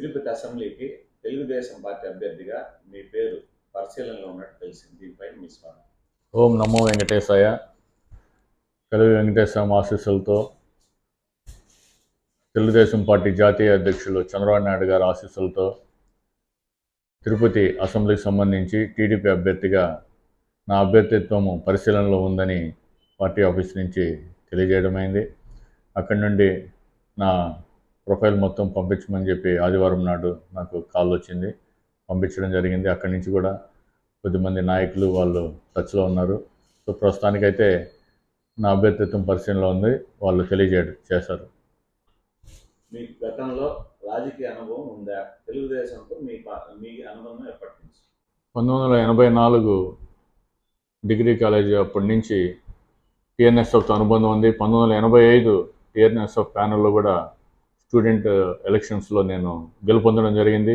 తిరుపతి అసెంబ్లీకి తెలుగుదేశం పార్టీ అభ్యర్థిగా మీ పేరు పరిశీలనలో ఉన్నట్టు తెలిసింది. దీనిపై మీ స్వామి ఓం నమో వెంకటేశాయ. తెలుగు వెంకటేశ్వర ఆశీస్సులతో తెలుగుదేశం పార్టీ జాతీయ అధ్యక్షులు చంద్రబాబు నాయుడు గారి ఆశీస్సులతో తిరుపతి అసెంబ్లీకి సంబంధించి టీడీపీ అభ్యర్థిగా నా అభ్యర్థిత్వము పరిశీలనలో ఉందని పార్టీ ఆఫీస్ నుంచి తెలియజేయడమైంది. అక్కడి నుండి నా ప్రొఫైల్ మొత్తం పంపించమని చెప్పి ఆదివారం నాడు నాకు కాల్ వచ్చింది. పంపించడం జరిగింది. అక్కడి నుంచి కూడా కొద్దిమంది నాయకులు వాళ్ళు టచ్లో ఉన్నారు. సో ప్రస్తుతానికైతే నా అభ్యర్థిత్వం పరిశీలనలో ఉంది. వాళ్ళు తెలియజేయడం చేశారు. మీకు గతంలో రాజకీయ అనుభవం ఉందా? తెలుగుదేశంతో మీ మీ అనుబంధం ఎప్పటి నుంచి? పంతొమ్మిది వందల ఎనభై నాలుగు డిగ్రీ కాలేజీ అప్పటి నుంచి టీఎన్ఎస్ఎఫ్తో అనుబంధం ఉంది. పంతొమ్మిది వందల ఎనభై ఐదు టీఎన్ఎస్ఎఫ్ ప్యానల్లో కూడా స్టూడెంట్ ఎలక్షన్స్లో నేను గెలుపొందడం జరిగింది.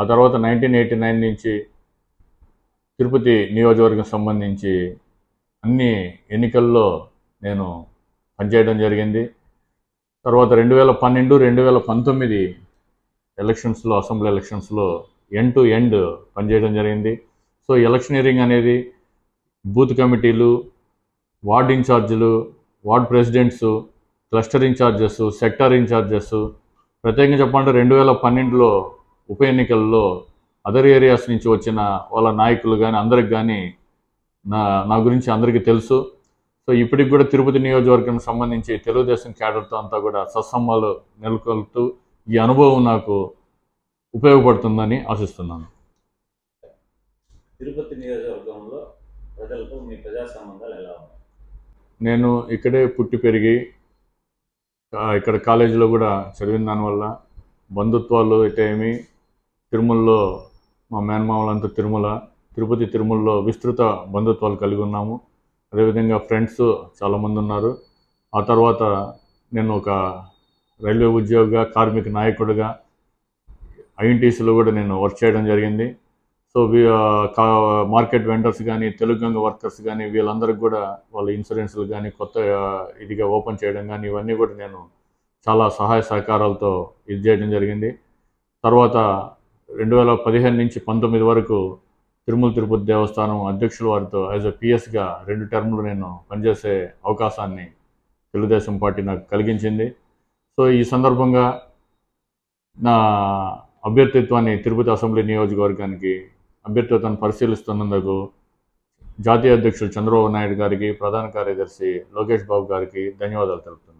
ఆ తర్వాత నైన్టీన్ ఎయిటీ నైన్ నుంచి తిరుపతి నియోజకవర్గం సంబంధించి అన్ని ఎన్నికల్లో నేను పనిచేయడం జరిగింది. తర్వాత రెండు వేల పన్నెండు రెండు వేల పంతొమ్మిది ఎలక్షన్స్లో అసెంబ్లీ ఎలక్షన్స్లో ఎండ్ టు ఎండ్ పనిచేయడం జరిగింది. సో ఎలక్షనీరింగ్ అనేది బూత్ కమిటీలు వార్డ్ ఇన్ఛార్జీలు ward presidents cluster incharges sector incharges ప్రత్యేకంగా చెప్పాలంటే రెండు వేల పన్నెండులో ఉప ఎన్నికల్లో అదర్ ఏరియాస్ నుంచి వచ్చిన వాళ్ళ నాయకులు కానీ అందరికి కానీ నా నా గురించి అందరికీ తెలుసు. సో ఇప్పటికి కూడా తిరుపతి నియోజకవర్గం సంబంధించి తెలుగుదేశం క్యాడర్తో అంతా కూడా సత్సంబాలు నెలకొల్పుతూ ఈ అనుభవం నాకు ఉపయోగపడుతుందని ఆశిస్తున్నాను. తిరుపతి నియోజకవర్గంలో ప్రజలతో మీ ప్రజా సంబంధాలు ఎలా ఉన్నాయి? నేను ఇక్కడే పుట్టి పెరిగి ఇక్కడ కాలేజీలో కూడా చదివిన దానివల్ల బంధుత్వాలు అయితే ఏమి తిరుమలలో మా మేనమామలంతా తిరుమల తిరుపతి తిరుమలలో విస్తృత బంధుత్వాలు కలిగి ఉన్నాము. అదేవిధంగా ఫ్రెండ్స్ చాలామంది ఉన్నారు. ఆ తర్వాత నేను ఒక రైల్వే ఉద్యోగిగా కార్మిక నాయకుడిగా ఐఎన్టీసీలో కూడా నేను వర్క్ చేయడం జరిగింది. సో వీ uh, కా మార్కెట్ వెండర్స్ కానీ తెలుగు గంగ వర్కర్స్ కానీ వీళ్ళందరికీ కూడా వాళ్ళ ఇన్సూరెన్స్లు కానీ కొత్త ఇదిగా ఓపెన్ చేయడం కానీ ఇవన్నీ కూడా నేను చాలా సహాయ సహకారాలతో ఇది చేయడం జరిగింది. తర్వాత రెండు వేల పదిహేను నుంచి పంతొమ్మిది వరకు తిరుమల తిరుపతి దేవస్థానం అధ్యక్షుల వారితో యాజ్ ఎ పిఎస్గా రెండు టర్ములు నేను పనిచేసే అవకాశాన్ని తెలుగుదేశం పార్టీ నాకు కలిగించింది. సో ఈ సందర్భంగా నా అభ్యర్థిత్వాన్ని తిరుపతి అసెంబ్లీ నియోజకవర్గానికి అభ్యర్థిత్వాన్ని పరిశీలిస్తున్నందుకు జాతీయ అధ్యక్షులు చంద్రబాబు నాయుడు గారికి ప్రధాన కార్యదర్శి లోకేష్ బాబు గారికి ధన్యవాదాలు తెలుపుతున్నాను